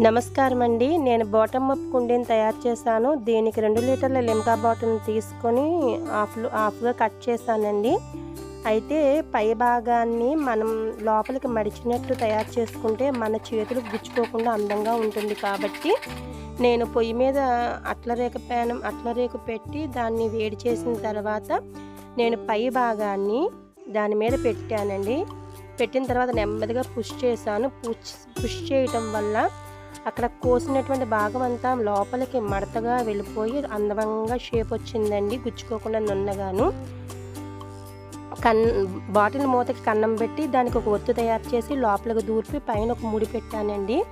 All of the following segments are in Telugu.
నమస్కారం అండి నేను బాటమ్ అప్ కుండీని తయారు చేశాను. దీనికి రెండు లీటర్ల లిమ్కా బాటిల్ని తీసుకొని హాఫ్ హాఫ్గా కట్ చేశానండి. అయితే పై భాగాన్ని మనం లోపలికి మడిచినట్టు తయారు చేసుకుంటే మన చేతులు గుచ్చుకోకుండా అందంగా ఉంటుంది కాబట్టి నేను పొయ్యి మీద అట్లరేక పేనం అట్లరేకు పెట్టి దాన్ని వేడి చేసిన తర్వాత నేను పై భాగాన్ని దాని మీద పెట్టానండి. పెట్టిన తర్వాత నెమ్మదిగా పుష్ చేశాను. పుష్ పుష్ చేయటం వల్ల అక్కడ కోసినటువంటి భాగం అంతా లోపలికి మడతగా వెళ్ళిపోయి అందంగా షేప్ వచ్చిందండి గుచ్చుకోకుండా నున్నగాను. కన్ బాటిల్ మూతకి కన్నం పెట్టి దానికి ఒక ఒత్తు తయారు చేసి లోపలికి దూర్పి పైన ఒక ముడి పెట్టానండి.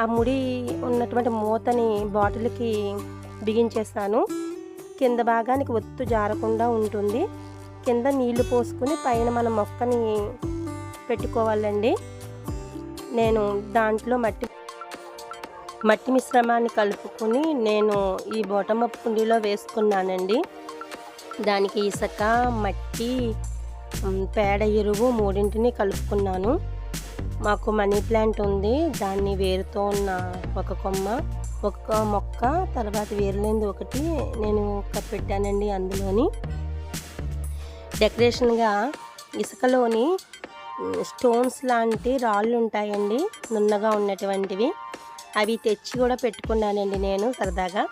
ఆ ముడి ఉన్నటువంటి మూతని బాటిల్కి బిగించేస్తాను. కింద భాగానికి ఒత్తు జారకుండా ఉంటుంది. కింద నీళ్ళు పోసుకుని పైన మన మొక్కని పెట్టుకోవాలండి. నేను దాంట్లో మట్టి మట్టి మిశ్రమాన్ని కలుపుకుని నేను ఈ బొటమప్పు కుండీలో వేసుకున్నానండి. దానికి ఇసుక మట్టి పేడ ఎరువు మూడింటిని కలుపుకున్నాను. మాకు మనీ ప్లాంట్ ఉంది. దాన్ని వేరుతో ఉన్న ఒక కొమ్మ ఒక మొక్క తర్వాత వేరులేనిది ఒకటి నేను పెట్టానండి అందులోని. డెకరేషన్గా ఇసుకలోని స్టోన్స్ లాంటి రాళ్ళు ఉంటాయండి నున్నగా ఉన్నటువంటివి. అవి తెచ్చి కూడా పెట్టుకున్నానండి నేను సరదాగా.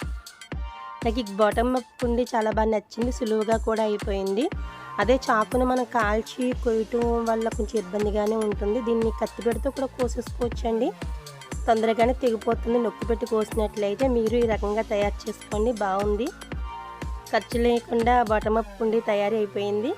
నాకు ఈ బాటమ్ అప్ ఉండి చాలా బాగా నచ్చింది సులువుగా కూడా అయిపోయింది. అదే చాకును మనం కాల్చి కొయ్యటం వల్ల కొంచెం ఇబ్బందిగానే ఉంటుంది. దీన్ని కత్తి పెడితే కూడా కోసేసుకోవచ్చండి. తొందరగానే తెగిపోతుంది. నొక్కి పెట్టి కోసినట్లయితే మీరు ఈ రకంగా తయారు చేసుకోండి. బాగుంది. ఖర్చు లేకుండా బాటమ్ అప్ ఉండి తయారీ అయిపోయింది